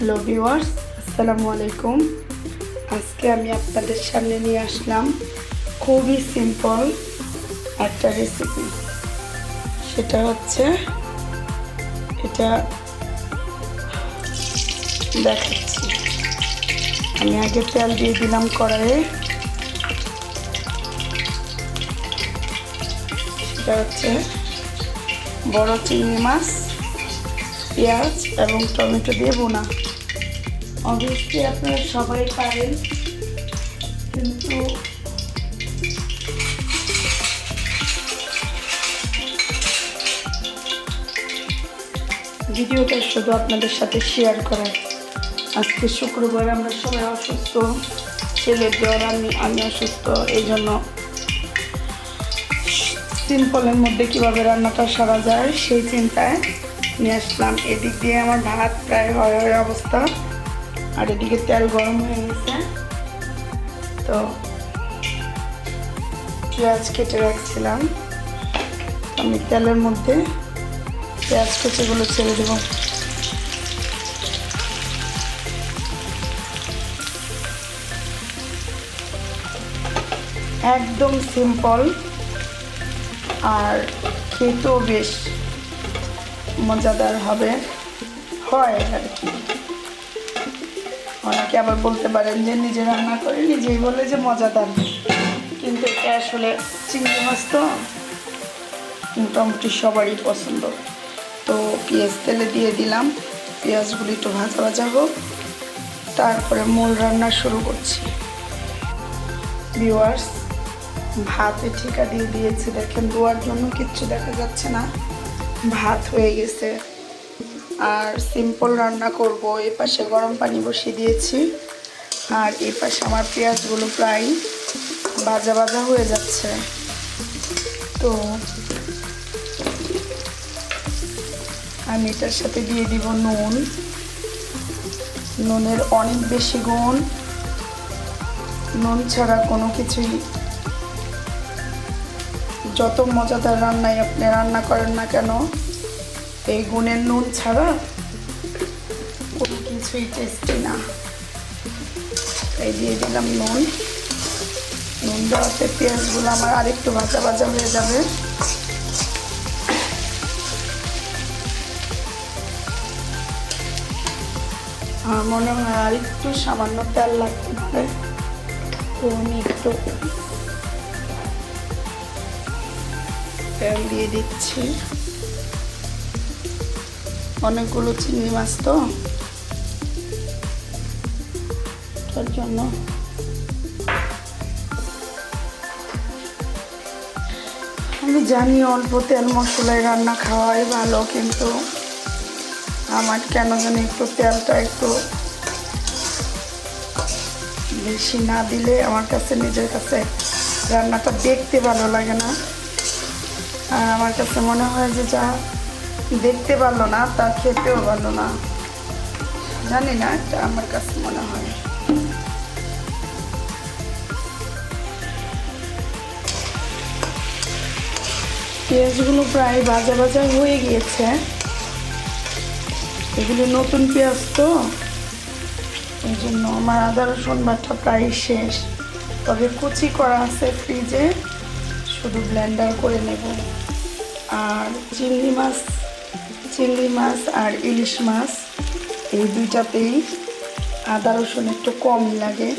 Hello viewers, আসসালামু আলাইকুম। আজকে আমি আপনাদের সামনে নিয়ে আসলাম খুবই সিম্পল একটা রেসিপি সেটা হচ্ছে এটা দেখাচ্ছি। আমি আগে তেল দিয়ে দিলাম কড়াইয়ে। সেটা হচ্ছে বড় চিংড়ি মাছ, পেঁয়াজ এবং টমেটো দিয়ে বোনা অবশ্যই আপনারা সবাই পারেন, কিন্তু ভিডিওটা শুধু আপনাদের সাথে শেয়ার করার। আজকে শুক্রবার আমরা সবাই অসুস্থ ছেলের জ্বর, আমি আমি অসুস্থ এই জন্য সিম্পলের মধ্যে কীভাবে রান্নাটা সারা যায় সেই চিন্তায় নিয়ে আসলাম। এদিক দিয়ে আমার ভাত প্রায় হয় হয় অবস্থা। আর এদিকে তেল গরম হয়ে গেছে। তো পেঁয়াজ কেটে রাখছিলাম। আমি তেলের মধ্যে পেঁয়াজ কেটেগুলো ছেড়ে দেবো। একদম সিম্পল আর খেতেও বেশ মজাদার হবে। হয় আর কি। অনেকে আবার বলতে পারেন যে নিজে রান্না করে নিজেই বলে যে মজাদার। কিন্তু এটা আসলে চিংড়ি মাছ তো মোটামুটি সবারই পছন্দ। তো পেঁয়াজ তেলে দিয়ে দিলাম। পেঁয়াজগুলি একটু ভাজা ভাজা হোক, তারপরে মূল রান্না শুরু করছি। ভিউয়ার্স ভাতে ঠিকা দিয়ে দিয়েছি। দেখেন, ধোয়ার জন্য কিচ্ছু দেখা যাচ্ছে না। ভাত হয়ে গেছে। আর সিম্পল রান্না করব। এ পাশে গরম পানি বসিয়ে দিয়েছি। আর এ পাশে আমার পেঁয়াজগুলো প্রায় ভাজা ভাজা হয়ে যাচ্ছে। তো আমি এটার সাথে দিয়ে দিব নুন। নুনের অনেক বেশি গুণ। নুন ছাড়া কোনো কিছুই যত মজাদার রান্নাই আপনি রান্না করেন না কেন গুণের নুন ছাড়া কোনো কিছুই টেস্টি না। এই দিয়ে দিলাম নুন। নুন দেওয়াতে পেঁয়াজগুলো আমার আরেকটু ভাজা ভাজা হয়ে যাবে। আমার মনে হয় আর একটু সামান্য তেল লাগতে পারে। তো একটু। তেল দিয়ে দিচ্ছি। অনেকগুলো চিংড়ি মাছ তো। তার জন্য। আমি জানি অল্প তেল মশলায় রান্না খাওয়াই ভালো, কিন্তু আমার কেন জানি একটু তেলটা একটু বেশি না দিলে আমার কাছে, নিজের কাছে রান্নাটা দেখতে ভালো লাগে না। আর আমার কাছে মনে হয় যে যা দেখতে পারল না, তা খেতেও পারল না। জানি না, এটা আমার কাছে মনে হয়। পেঁয়াজগুলো প্রায় ভাজা ভাজা হয়ে গিয়েছে। এগুলো নতুন পেঁয়াজ তো, এই জন্য আমার আদা, রসুন বাটা প্রায় শেষ। তবে কুচি করা আছে ফ্রিজে, শুধু ব্লেন্ডার করে নেব। আর চিংড়ি মাছ চিংড়ি মাছ আর ইলিশ মাছ, এই দুইটাতেই আদা রসুন একটু কম লাগে।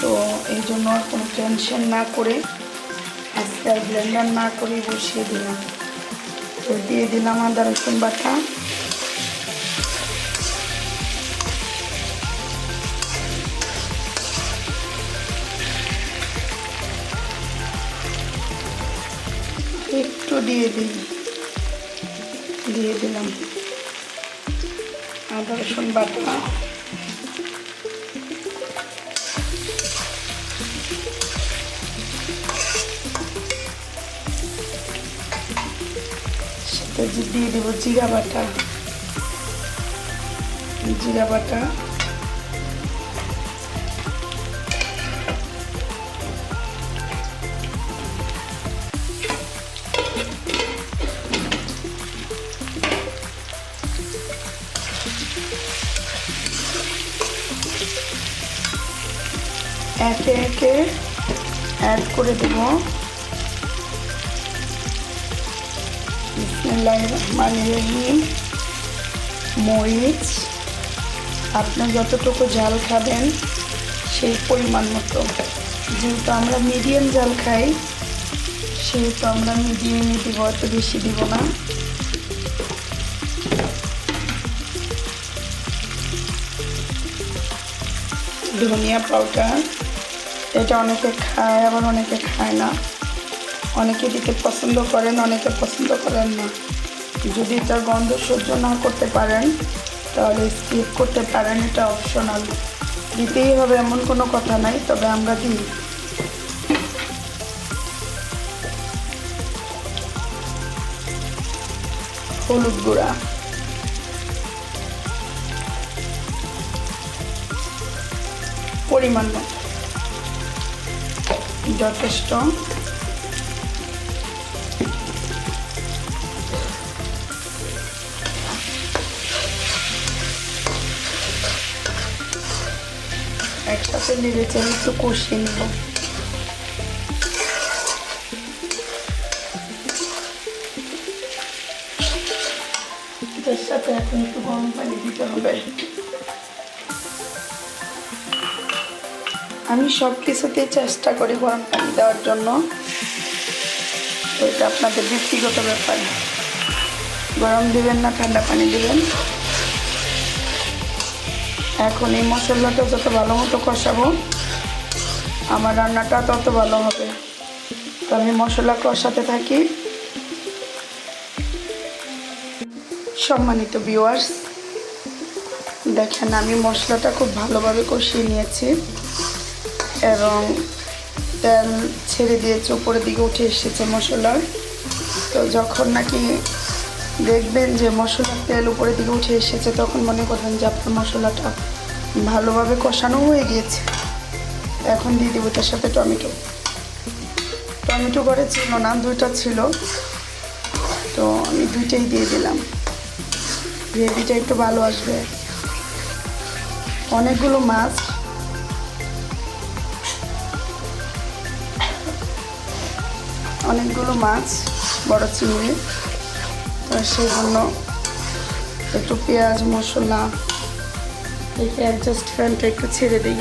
তো এই জন্য কোনো টেনশন না করে আজকে ব্লেন্ডার না করে বসিয়ে দিলাম। তো দিয়ে দিলাম আদা রসুন বাটা। একটু দিয়ে দিই দিয়ে দিলাম। আদা রসুন বাটা। সেটা দিয়ে দেবো জিরা বাটা। জিরা বাটা। একে একে অ্যাড করে দেব। মরিচ, আপনি যতটুকু ঝাল খাবেন সেই পরিমাণ মতো। যেহেতু আমরা মিডিয়াম ঝাল খাই, সেহেতু আমরা মিডিয়ামই দিব অত বেশি দিব না। ধনিয়া পাউডার। এটা অনেকে খায়, আবার অনেকে খায় না। অনেকে দিতে পছন্দ করেন, অনেকে পছন্দ করেন না। যদি এটার গন্ধ সহ্য না করতে পারেন, তাহলে স্কিপ করতে পারেন, এটা অপশনাল দিতেই হবে এমন কোনো কথা নাই, তবে আমরা দিই। হলুদ গুঁড়া। পরিমাণ মতো। যথেষ্ট। একসাথে নেড়ে চেড়ে একটু কষিয়ে নেব। সাথে এখন একটু গরম পানি দিতে হবে। আমি সব কিছুতেই চেষ্টা করি গরম পানি দেওয়ার জন্য। ওইটা আপনাদের ব্যক্তিগত ব্যাপার। গরম দিবেন না, ঠান্ডা পানি দিবেন। এখন এই মশলাটা যত ভালো মতো কষাবো, আমার রান্নাটা তত ভালো হবে। তো আমি মশলা কষাতে থাকি। সম্মানিত ভিউয়ার্স দেখেন আমি মশলাটা খুব ভালোভাবে কষিয়ে নিয়েছি। এবং তেল ছেড়ে দিয়েছে, উপরের দিকে উঠে এসেছে মশলার তো যখন নাকি দেখবেন যে মশলার তেল উপরের দিকে উঠে এসেছে, তখন মনে করবেন যে আপনার মশলাটা ভালোভাবে কষানো হয়ে গিয়েছে। এখন দিয়ে দেবো তার সাথে টমেটো। টমেটো করে ছিল না, দুইটা ছিল। তো আমি দুইটাই দিয়ে দিলাম। গ্রেভিটা একটু ভালো আসবে। অনেকগুলো মাছ অনেকগুলো মাছ, বড় চিংড়ি। তো সেই জন্য একটু পেঁয়াজ, মশলা এই অ্যাডজাস্ট ফ্যানটা একটু ছেড়ে দিই।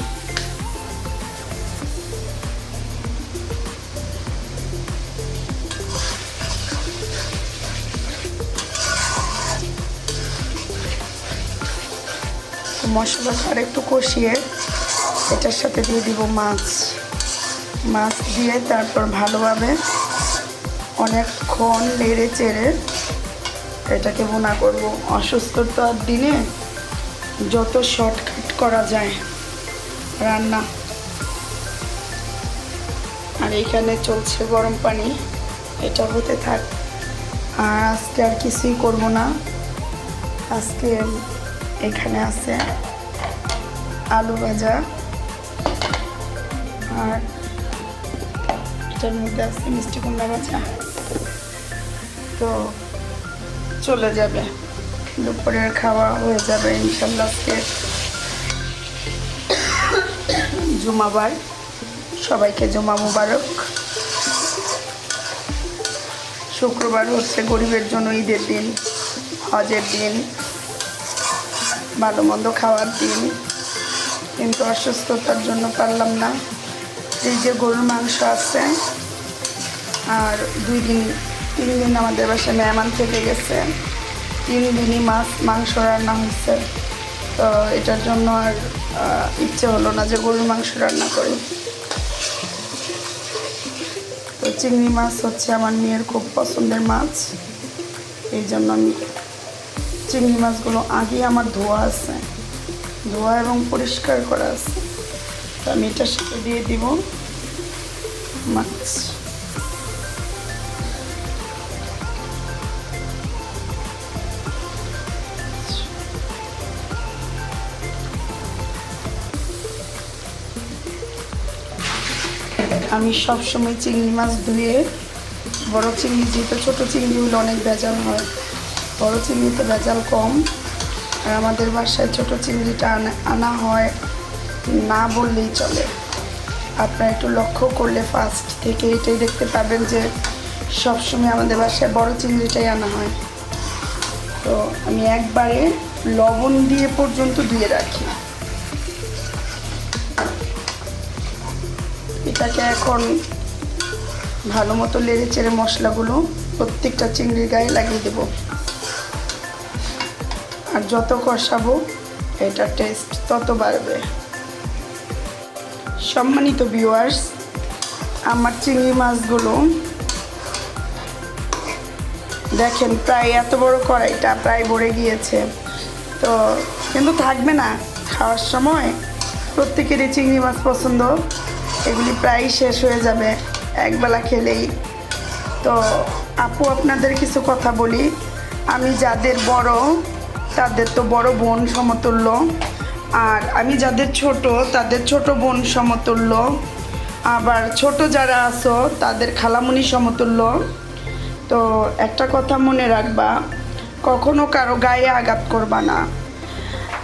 মশলাটা একটু কষিয়ে এটার সাথে দিয়ে দিব মাছ। মাছ দিয়ে তারপর ভালোভাবে অনেকক্ষণ নেড়ে চেড়ে এটাকে বোনা করব। অসুস্থতার দিনে যত শর্টকাট করা যায়, রান্না। আর এইখানে চলছে গরম পানি, এটা হতে থাক। আর আজকে আর কিছুই করব না। আজকে এখানে আছে আলু ভাজা। আর এটার মধ্যে আছে মিষ্টি কুমড়া ভাজা। তো চলে যাবে। দুপুরের খাওয়া হয়ে যাবে ইনশাল্লাহ আজকে। জুমাবার। সবাইকে জুমা মুবারক। শুক্রবার হচ্ছে গরিবের জন্য ঈদের দিন, হজের দিন ভালো মন্দ খাওয়ার দিন। কিন্তু অসুস্থতার জন্য পারলাম না। এই যে গরুর মাংস আছে, আর দুই দিন তিন দিন আমাদের বাসায় মেহমান থেকে গেছে। তিন দিনই মাছ, মাংস রান্না হয়েছে। তো এটার জন্য আর ইচ্ছে হলো না যে গরুর মাংস রান্না করি। তো চিংড়ি মাছ হচ্ছে আমার মেয়ের খুব পছন্দের মাছ। এই জন্য আমি চিংড়ি মাছগুলো আগে আমার ধোয়া আছে। ধোয়া এবং পরিষ্কার করা আছে। তো আমি এটার সাথে দিয়ে দিব মাছ। আমি সব সময় চিংড়ি মাছ ধুয়ে, বড় চিংড়ি যেহেতু ছোটো চিংড়িগুলো অনেক ভেজাল হয়, বড় চিংড়িতে ভেজাল কম। আর আমাদের বাসায় ছোটো চিংড়িটা আনা হয় না বললেই চলে। আপনারা একটু লক্ষ্য করলে ফার্স্ট থেকে এটাই দেখতে পাবেন যে সবসময় আমাদের বাসায় বড় চিংড়িটাই আনা হয়। তো আমি একবারে লবণ দিয়ে পর্যন্ত ধুয়ে রাখি। এটাকে এখন ভালো মতো লেড়ে চেড়ে মশলাগুলো প্রত্যেকটা চিংড়ির গায়ে লাগিয়ে দেব। আর যত কষাবো, এটা টেস্ট তত বাড়বে। সম্মানিত ভিউয়ার্স আমার চিংড়ি মাছগুলো দেখেন প্রায় এত বড় কড়াইটা প্রায় ভরে গিয়েছে। তো কিন্তু থাকবে না। খাওয়ার সময় প্রত্যেকেরই চিংড়ি মাছ পছন্দ। এগুলি প্রায় শেষ হয়ে যাবে একবেলা খেলেই। তো আপু আপনাদের কিছু কথা বলি। আমি যাদের বড়, তাদের তো বড় বোন সমতুল্য। আর আমি যাদের ছোট, তাদের ছোট বোন সমতুল্য। আবার ছোট যারা আছো, তাদের খালামুনি সমতুল্য। তো একটা কথা মনে রাখবা, কখনো কারও গায়ে আঘাত করবা না।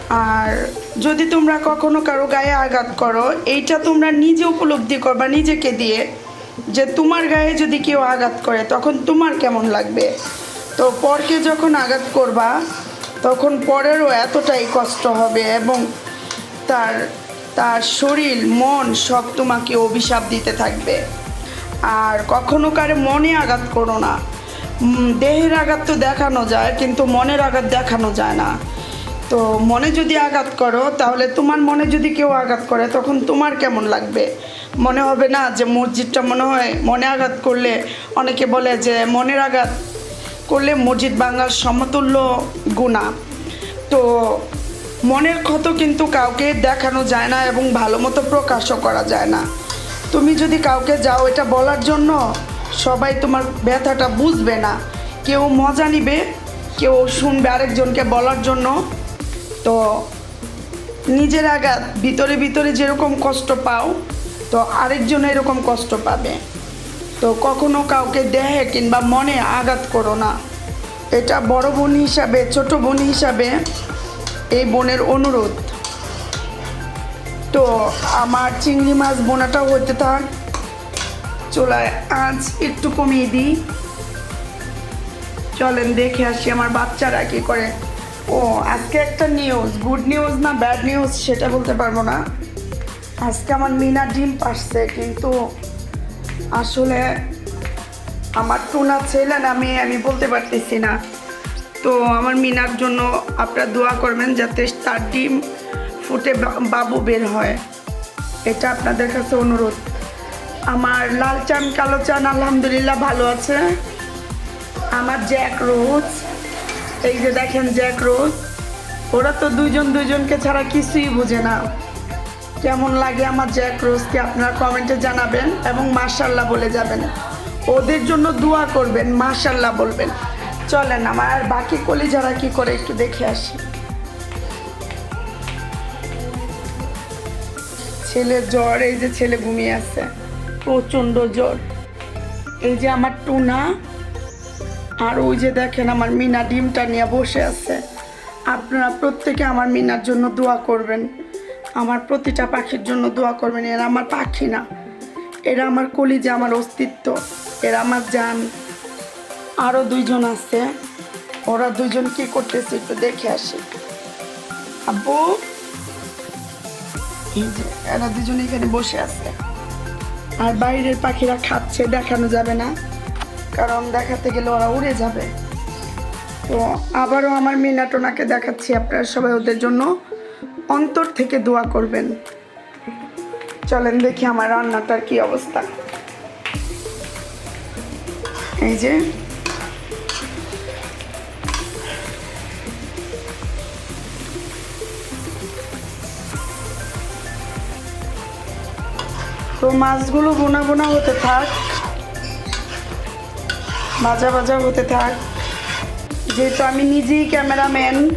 আর যদি তোমরা কখনো কারও গায়ে আঘাত করো, এইটা তোমরা নিজে উপলব্ধি করবা নিজেকে দিয়ে যে তোমার গায়ে যদি কেউ আঘাত করে, তখন তোমার কেমন লাগবে? তো পরকে যখন আঘাত করবা, তখন পরেরও এতটাই কষ্ট হবে এবং তার তার শরীর, মন সব তোমাকে অভিশাপ দিতে থাকবে। আর কখনো কারে মনে আঘাত করো না। দেহের আঘাত তো দেখানো যায়, কিন্তু মনের আঘাত দেখানো যায় না। তো মনে যদি আঘাত করো, তাহলে তোমার মনে যদি কেউ আঘাত করে, তখন তোমার কেমন লাগবে? মনে হবে না যে মসজিদটা মনে হয় মনে আঘাত করলে, অনেকে বলে যে মনের আঘাত করলে মসজিদ বাংলার সমতুল্য গুণা। তো মনের ক্ষত কিন্তু কাউকে দেখানো যায় না এবং ভালো মতো প্রকাশও করা যায় না। তুমি যদি কাউকে যাও এটা বলার জন্য, সবাই তোমার ব্যথাটা বুঝবে না। কেউ মজা নিবে, কেউ শুনবে আরেকজনকে বলার জন্য। তো নিজের আঘাত, ভিতরে ভিতরে যেরকম কষ্ট পাও, তো আরেকজন এরকম কষ্ট পাবে। তো কখনো কাউকে দেহে কিংবা মনে আঘাত করো না। এটা বড় বোন হিসাবে, ছোট বোন হিসাবে এই বোনের অনুরোধ। তো আমার চিংড়ি মাছ বোনাটাও হইতে থাক। চুলায় আজ একটু কমিয়ে দিই। চলেন দেখে আসি আমার বাচ্চারা কি করে ও, আজকে একটা নিউজ গুড নিউজ না ব্যাড নিউজ সেটা বলতে পারব না। আজকে আমার মিনা ডিম পারছে, কিন্তু আসলে আমার টুনা ছেলে না, মেয়ে, আমি বলতে পারতেছি না। তো আমার মিনার জন্য আপনারা দোয়া করবেন যাতে তার ডিম ফুটে বাবু বের হয়। এটা আপনাদের কাছে অনুরোধ। আমার লাল চান, কালো চান, আলহামদুলিল্লাহ ভালো আছে। আমার জ্যাক রোজ এই যে দেখেন জ্যাক রোজ, ওরা তো দুইজন দুজনকে ছাড়া কিছুই বোঝে না। কেমন লাগে আমার জ্যাক রোজকে আপনারা কমেন্টে জানাবেন এবং মাশাল্লাহ বলে যাবেন। ওদের জন্য দোয়া করবেন মাশাল্লাহ বলবেন। চলেন আমার বাকি কলি যারা কি করে একটু দেখে আসি। ছেলে জ্বর, এই যে ছেলে ঘুমিয়ে আছে, প্রচণ্ড জ্বর। এই যে আমার টুনা আর ওই যে দেখেন আমার মিনা ডিমটা নিয়ে বসে আছে। আপনারা প্রত্যেকে আমার মিনার জন্য দোয়া করবেন। আমার প্রতিটা পাখির জন্য দোয়া করবেন। এরা আমার পাখি না। এরা আমার কলিজা, আমার অস্তিত্ব। এরা আমার যান আরও দুইজন আছে। ওরা দুইজন কি করতেছে একটু দেখে আসি। আব্বু? যে, এরা দুজন এখানে বসে আছে। আর বাইরের পাখিরা খাচ্ছে, দেখানো যাবে না। কারণ দেখাতে গেলে ওরা উড়ে যাবে। তো আবারও আমার মিনাটোনাকে দেখাচ্ছি, আপনারা সবাই ওদের জন্য অন্তর থেকে দোয়া করবেন। চলেন দেখি আমার রান্নাটার কি অবস্থা। এই যে। তো মাছগুলো বোনা বোনা হতে থাক। ভাজা ভাজা হতে থাক। যেহেতু আমি নিজেই ক্যামেরাম্যান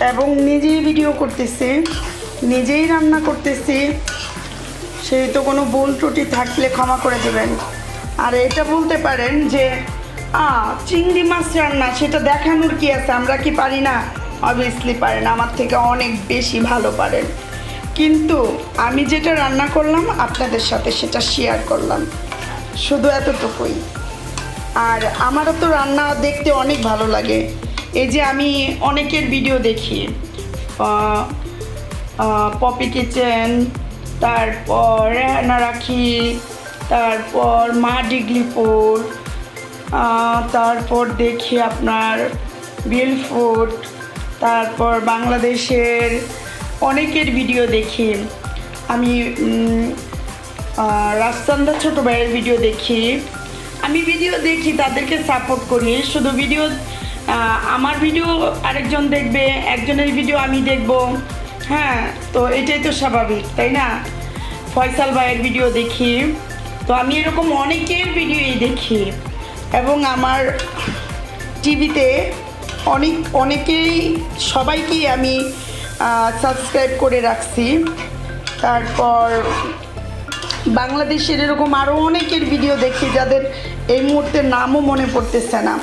এবং নিজেই ভিডিও করতেছি, নিজেই রান্না করতেছি সেই তো কোনো ভুল ত্রুটি থাকলে ক্ষমা করে দেবেন। আর এটা বলতে পারেন যে, আ, চিংড়ি মাছ রান্না, সেটা দেখানোর কি আছে? আমরা কি পারি না? অবভিয়াসলি পারেন আমার থেকে অনেক বেশি ভালো পারেন। কিন্তু আমি যেটা রান্না করলাম, আপনাদের সাথে সেটা শেয়ার করলাম। শুধু এতটুকুই। আর আমারও তো রান্না দেখতে অনেক ভালো লাগে। এই যে আমি অনেকের ভিডিও দেখি। পপি কিচেন তারপর রেহানা রাখি তারপর মা ডিগলিপুর আহ, তারপর দেখি আপনার বিল ফুড তারপর বাংলাদেশের অনেকের ভিডিও দেখি। আমি আহ, ছোটো ভাইয়ের ভিডিও দেখি। আমি ভিডিও দেখি, তাদেরকে সাপোর্ট করি। শুধু ভিডিও আমার ভিডিও আরেকজন দেখবে, একজনের ভিডিও আমি দেখব। হ্যাঁ তো এটাই তো স্বাভাবিক, তাই না? ফয়সাল ভাইয়ের ভিডিও দেখি। তো আমি এরকম অনেকের ভিডিওই দেখি। এবং আমার টিভিতে অনেক, অনেকেই, সবাইকেই আমি সাবস্ক্রাইব করে রাখছি। তারপর বাংলাদেশের এরকম আরও অনেকের ভিডিও দেখি, যাদের এই মুহূর্তে নামও মনে পড়তেছে না।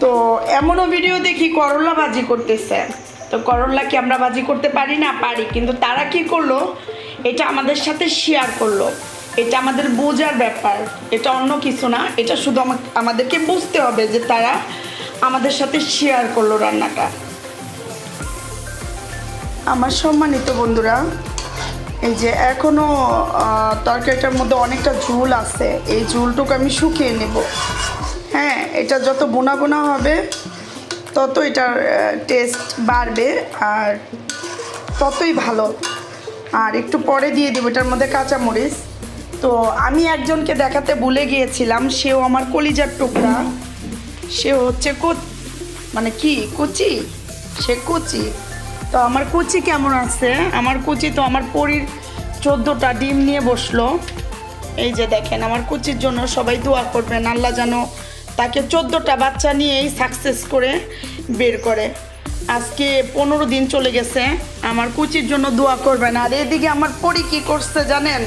তো এমনও ভিডিও দেখি করলা ভাজি করতেছে। তো করলা কি আমরা ভাজি করতে পারি না? পারি। কিন্তু তারা কি করল? এটা আমাদের সাথে শেয়ার করল। এটা আমাদের বোঝার ব্যাপার। এটা অন্য কিছু না। এটা শুধু আমা- আমাদেরকে বুঝতে হবে যে তারা আমাদের সাথে শেয়ার করল রান্নাটা। আমার সম্মানিত বন্ধুরা এই যে এখনও আহ, তরকারিটার মধ্যে অনেকটা ঝুল আছে এই ঝুলটুকু আমি শুকিয়ে নেব। হ্যাঁ এটা যত বোনা বোনা হবে তত এটার টেস্ট বাড়বে আর ততই ভালো। আর একটু পরে দিয়ে দেবো এটার মধ্যে কাঁচামরিচ। তো আমি একজনকে দেখাতে ভুলে গিয়েছিলাম সেও আমার কলিজার টুকরা। সে হচ্ছে কো মানে কি কুচি? সে কুচি। তো আমার কুচি কেমন আছে? আমার কুচি তো আমার পরির চোদ্দোটা ডিম নিয়ে বসল। এই যে দেখেন, আমার কুচির জন্য সবাই দোয়া করবেন, আল্লাহ যেন তাকে চোদ্দোটা বাচ্চা নিয়েই সাকসেস করে বের করে। আজকে পনেরো দিন চলে গেছে, আমার কুচির জন্য দোয়া করবেন। আর এদিকে আমার পরি কি করছে জানেন?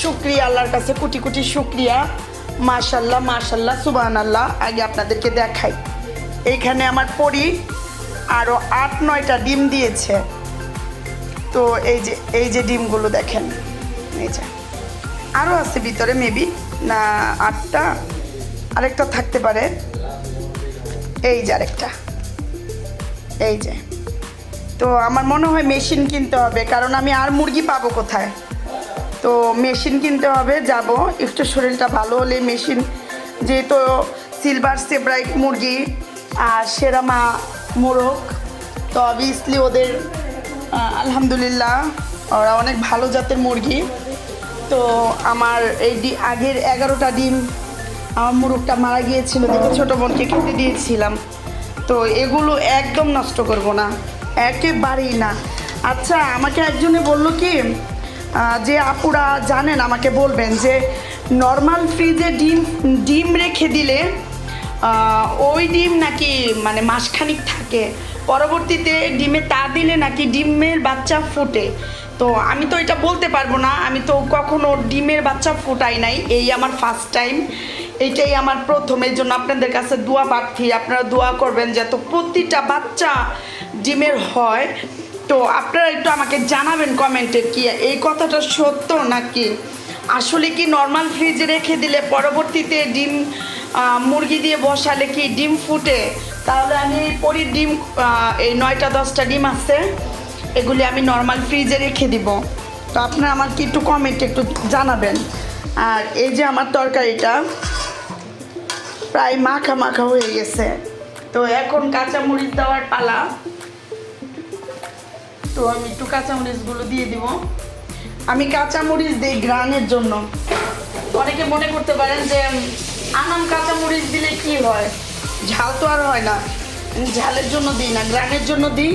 শুক্রিয়া, আল্লাহর কাছে কোটি কোটি শুক্রিয়া। মাশাল্লাহ মাশাল্লাহ সুবাহান আল্লাহ আগে আপনাদেরকে দেখাই। এইখানে আমার পরি আরও আট, নয়টা ডিম দিয়েছে। তো এই যে এই যে ডিমগুলো দেখেন, এই যে। আরও আছে ভিতরে, মেবি, না আটটা? আরেকটা থাকতে পারে। এই যে আরেকটা। এই যে। তো আমার মনে হয় মেশিন কিনতে হবে, কারণ আমি আর মুরগি পাবো কোথায়? তো মেশিন কিনতে হবে, যাব। একটু শরীরটা ভালো হলে মেশিন, যেহেতু সিলভার সেব্রাইট মুরগি আর সেরামা মোরগ। তো অবভিয়াসলি ওদের আলহামদুলিল্লাহ, ওরা অনেক ভালো জাতের মুরগি। তো আমার এই ডি, আগের এগারোটা ডিম, আমার মুরগটা মারা গিয়েছিল দেখে ছোটো বোনকে খেতে দিয়েছিলাম। তো এগুলো একদম নষ্ট করব না, একেবারেই না। আচ্ছা আমাকে একজনে বলল কি যে আপুরা জানেন, আমাকে বলবেন যে নর্মাল ফ্রিজে ডিম ডিম রেখে দিলে ওই ডিম নাকি মানে মাসখানিক থাকে। পরবর্তীতে ডিমে তা দিলে নাকি ডিমের বাচ্চা ফোটে। তো আমি তো এটা বলতে পারব না, আমি তো কখনো ডিমের বাচ্চা ফোটাই নাই, এই আমার ফার্স্ট টাইম এইটাই আমার প্রথম, এই জন্য আপনাদের কাছে দোয়া প্রার্থী, আপনারা দোয়া করবেন যাতে প্রতিটা বাচ্চা ডিমের হয়। তো আপনারা একটু আমাকে জানাবেন কমেন্টে কি এই কথাটা সত্য নাকি? আসলে কি নর্মাল ফ্রিজে রেখে দিলে পরবর্তীতে ডিম মুরগি দিয়ে বসালে কি ডিম ফুটে? তাহলে আমি পরির ডিম এই নয়টা, দশটা ডিম আছে, এগুলি আমি নর্মাল ফ্রিজে রেখে দিব। তো আপনারা আমাকে একটু কমেন্টে একটু জানাবেন। আর এই যে আমার তরকারিটা প্রায় মাখা মাখা হয়ে গেছে। তো এখন কাঁচা কাঁচামরিচ দেওয়ার পালা। তো আমি একটু কাঁচামরিচগুলো দিয়ে দিব। আমি কাঁচামরিচ দিই গ্রানের জন্য। অনেকে মনে করতে পারেন যে আনাম কাঁচামরিচ দিলে কি হয়? ঝাল তো আর হয় না। ঝালের জন্য দিই না গ্রানের জন্য দিই।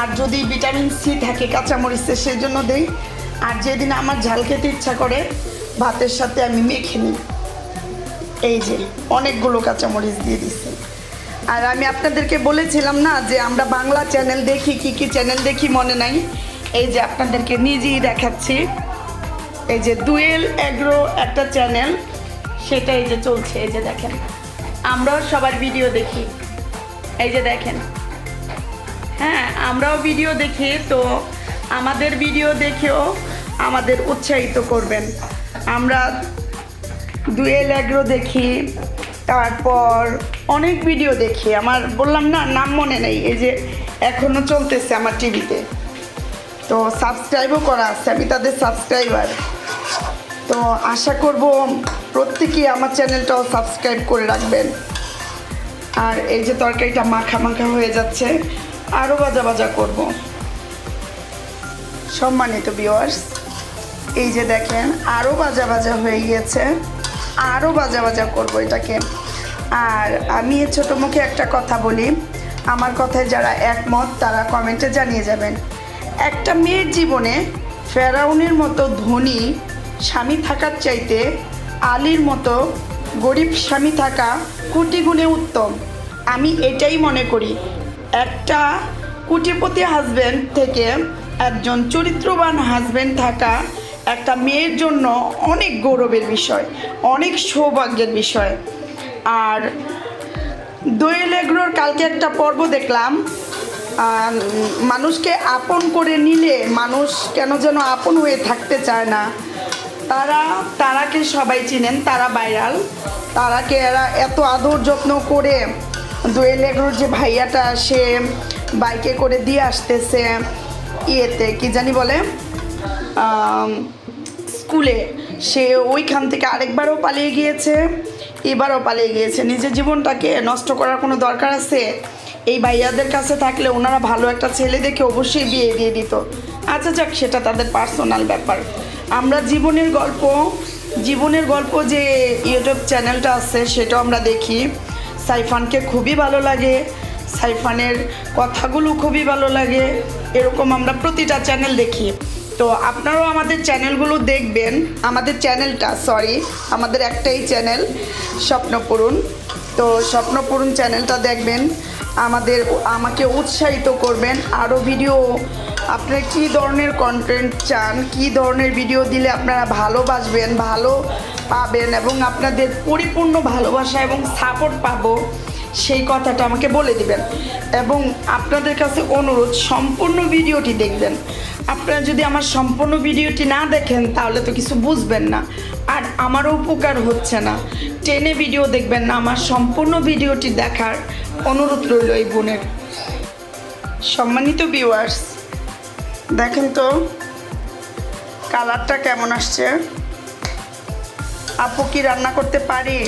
আর যদি ভিটামিন সি থাকে কাঁচামরিচের সেই জন্য দিই। আর যেদিন আমার ঝাল খেতে ইচ্ছা করে, ভাতের সাথে আমি মেখে নিই। এই যে, অনেকগুলো কাঁচামরিচ দিয়ে দিচ্ছি আর আমি আপনাদেরকে বলেছিলাম না যে আমরা বাংলা চ্যানেল দেখি, কি কি চ্যানেল দেখি মনে নাই? এই যে আপনাদেরকে নিজেই দেখাচ্ছি। এই যে দুয়েল অ্যাগ্রো একটা চ্যানেল। সেটা এই যে চলছে, এই যে দেখেন। আমরাও সবার ভিডিও দেখি। এই যে দেখেন। হ্যাঁ আমরাও ভিডিও দেখি, তো আমাদের ভিডিও দেখেও আমাদের উৎসাহিত করবেন। আমরা দুয়েল অ্যাগ্রো দেখি, তারপর অনেক ভিডিও দেখি। আমার বললাম না, নাম মনে নেই, এই যে এখনও চলতেছে আমার টিভিতে তো। সাবস্ক্রাইবও করা আছে, আমি তাদের সাবস্ক্রাইবার তো আশা করব প্রত্যেকেই আমার চ্যানেলটাও সাবস্ক্রাইব করে রাখবেন। আর এই যে তরকারিটা মাখা মাখা হয়ে যাচ্ছে আরও বাজা বাজা করব। সম্মানিত বিওয়ার্স এই যে দেখেন আরও বাজা বাজা হয়ে গিয়েছে আরও বাজা বাজা করব এটাকে। আর আমি ছোটো মুখে একটা কথা বলি, আমার কথায় যারা একমত তারা কমেন্টে জানিয়ে যাবেন। একটা মেয়ের জীবনে ফেরাউনের মতো ধনী স্বামী থাকার চাইতে আলীর মতো গরিব স্বামী থাকা কোটি গুণে উত্তম। আমি এটাই মনে করি, একটা কোটিপতি হাজব্যান্ড থেকে একজন চরিত্রবান হাজব্যান্ড থাকা একটা মেয়ের জন্য অনেক গৌরবের বিষয়, অনেক সৌভাগ্যের বিষয়। আর দোয়েল এগ্রোর কালকে একটা পর্ব দেখলাম মানুষকে আপন করে নিলে মানুষ কেন যেন আপন হয়ে থাকতে চায় না। তারা, তারাকে সবাই চিনেন, তারা ভাইরাল। তারাকে এরা এত আদর যত্ন করে দোয়েল এগ্রোর যে ভাইয়াটা, সে বাইকে করে দিয়ে আসতেছে ইয়েতে, কি জানি বলে? স্কুলে। সে ওইখান থেকে আরেকবারও পালিয়ে গিয়েছে, এবারও পালিয়ে গিয়েছে। নিজের জীবনটাকে নষ্ট করার কোনো দরকার আছে? এই ভাইয়াদের কাছে থাকলে ওনারা ভালো একটা ছেলে দেখে অবশ্যই বিয়ে দিয়ে দিত। আচ্ছা যাক, সেটা তাদের পার্সোনাল ব্যাপার। আমরা জীবনের গল্প জীবনের গল্প যে ইউটিউব চ্যানেলটা আছে, সেটাও আমরা দেখি। সাইফানকে খুবই ভালো লাগে। সাইফানের কথাগুলো খুবই ভালো লাগে। এরকম আমরা প্রতিটা চ্যানেল দেখি। তো আপনারাও আমাদের চ্যানেলগুলো দেখবেন। আমাদের চ্যানেলটা সরি আমাদের একটাই চ্যানেল স্বপ্নপূরণ। তো স্বপ্নপূরণ চ্যানেলটা দেখবেন। আমাদের, আমাকে উৎসাহিত করবেন। আরও ভিডিও আপনারা কী ধরনের কন্টেন্ট চান? কী ধরনের ভিডিও দিলে আপনারা ভালোবাসবেন ভালো পাবেন এবং আপনাদের পরিপূর্ণ ভালোবাসা এবং সাপোর্ট পাবো? সেই কথাটা আমাকে বলে দিবেন। এবং আপনাদের কাছে অনুরোধ, সম্পূর্ণ ভিডিওটি দেখবেন। আপনারা যদি আমার সম্পূর্ণ ভিডিওটি না দেখেন, তাহলে তো কিছু বুঝবেন না। আর আমারও উপকার হচ্ছে না। টেনে ভিডিও দেখবেন না, আমার সম্পূর্ণ ভিডিওটি দেখার অনুরোধ রইল এই বোনের। সম্মানিত ভিউয়ার্স দেখেন তো, কালারটা কেমন আসছে? আপু কি রান্না করতে পারি?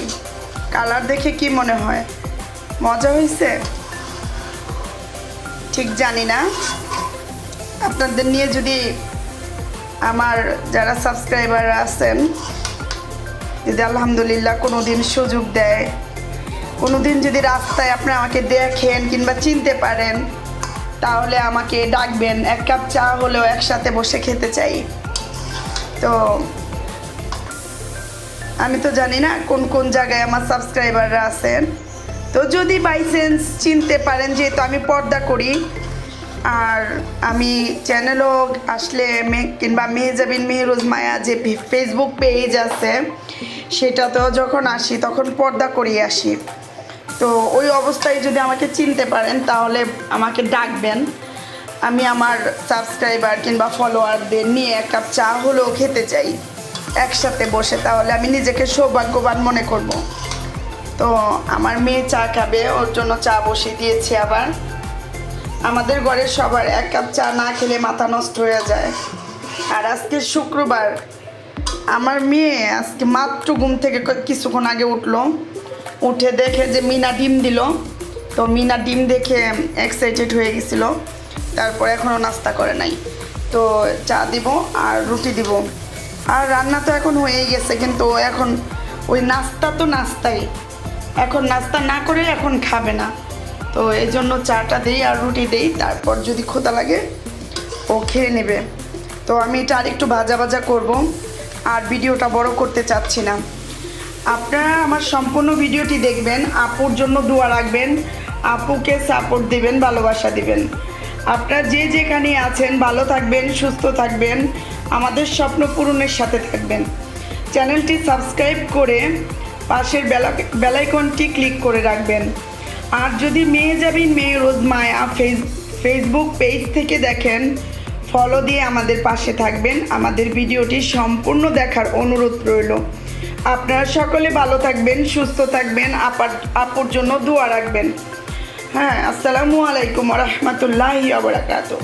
কালার দেখে কি মনে হয়? মজা হয়েছে? ঠিক জানি না। আপনাদের নিয়ে যদি আমার যারা সাবস্ক্রাইবার আছেন, যদি আলহামদুলিল্লাহ কোনো দিন সুযোগ দেয় কোনো দিন যদি রাস্তায় আপনি আমাকে দেখেন কিংবা চিনতে পারেন তাহলে আমাকে ডাকবেন। এক কাপ চা হলেও একসাথে বসে খেতে চাই। তো আমি তো জানি না কোন কোন জায়গায় আমার সাবস্ক্রাইবাররা আছেন। তো যদি বাই চান্স চিনতে পারেন, যেহেতু আমি পর্দা করি, আর আমি চ্যানেলও আসলে মে, কিংবা মেহজাবিন, মেহরুজ মায়া যে ফেসবুক পেজ আছে সেটা তো যখন আসি, তখন পর্দা করিয়ে আসি। তো ওই অবস্থায় যদি আমাকে চিনতে পারেন, তাহলে আমাকে ডাকবেন। আমি আমার সাবস্ক্রাইবার কিংবা ফলোয়ারদের নিয়ে এক কাপ চা হলেও খেতে চাই, একসাথে বসে। তাহলে আমি নিজেকে সৌভাগ্যবান মনে করব। তো আমার মেয়ে চা খাবে, ওর জন্য চা বসিয়ে দিয়েছি আবার। আমাদের ঘরের সবার এক কাপ চা না খেলে মাথা নষ্ট হয়ে যায়। আর আজকে শুক্রবার। আমার মেয়ে আজকে মাত্র ঘুম থেকে কিছুক্ষণ আগে উঠল। উঠে দেখে যে মিনা ডিম দিল। তো মিনা ডিম দেখে এক্সাইটেড হয়ে গেছিল। তারপর এখনও নাস্তা করে নাই। তো চা দিব আর রুটি দিব। আর রান্না তো এখন হয়েই গেছে, কিন্তু এখন ওই নাস্তা তো নাস্তাই। এখন নাস্তা না করে এখন খাবে না। তো এই জন্য চাটা দিই আর রুটি দিই, তারপর যদি ক্ষুধা লাগে ও খেয়ে নেবে। তো আমি এটা আরেকটু ভাজা ভাজা করব। আর ভিডিওটা বড় করতে চাচ্ছি না। আপনারা আমার সম্পূর্ণ ভিডিওটি দেখবেন, আপুর জন্য দোয়া রাখবেন, আপুকে সাপোর্ট দিবেন, ভালোবাসা দিবেন। আপনারা যে যেখানে আছেন, ভালো থাকবেন, সুস্থ থাকবেন, আমাদের স্বপ্ন পূরণের সাথে থাকবেন। চ্যানেলটি সাবস্ক্রাইব করে পাশের বেলা, বেলাইকনটি ক্লিক করে রাখবেন। আর যদি মেয়ে যাবেন মেয়ে Rose Maya face Facebook page থেকে দেখেন ফলো দিয়ে আমাদের পাশে থাকবেন। আমাদের ভিডিওটি সম্পূর্ণ দেখার অনুরোধ রইল। আপনারা সকলে ভালো থাকবেন, সুস্থ থাকবেন, আপার আপুর জন্য দোয়া রাখবেন। হ্যাঁ আসসালামু আলাইকুম রহমতুল্লাহ আবরাকাতু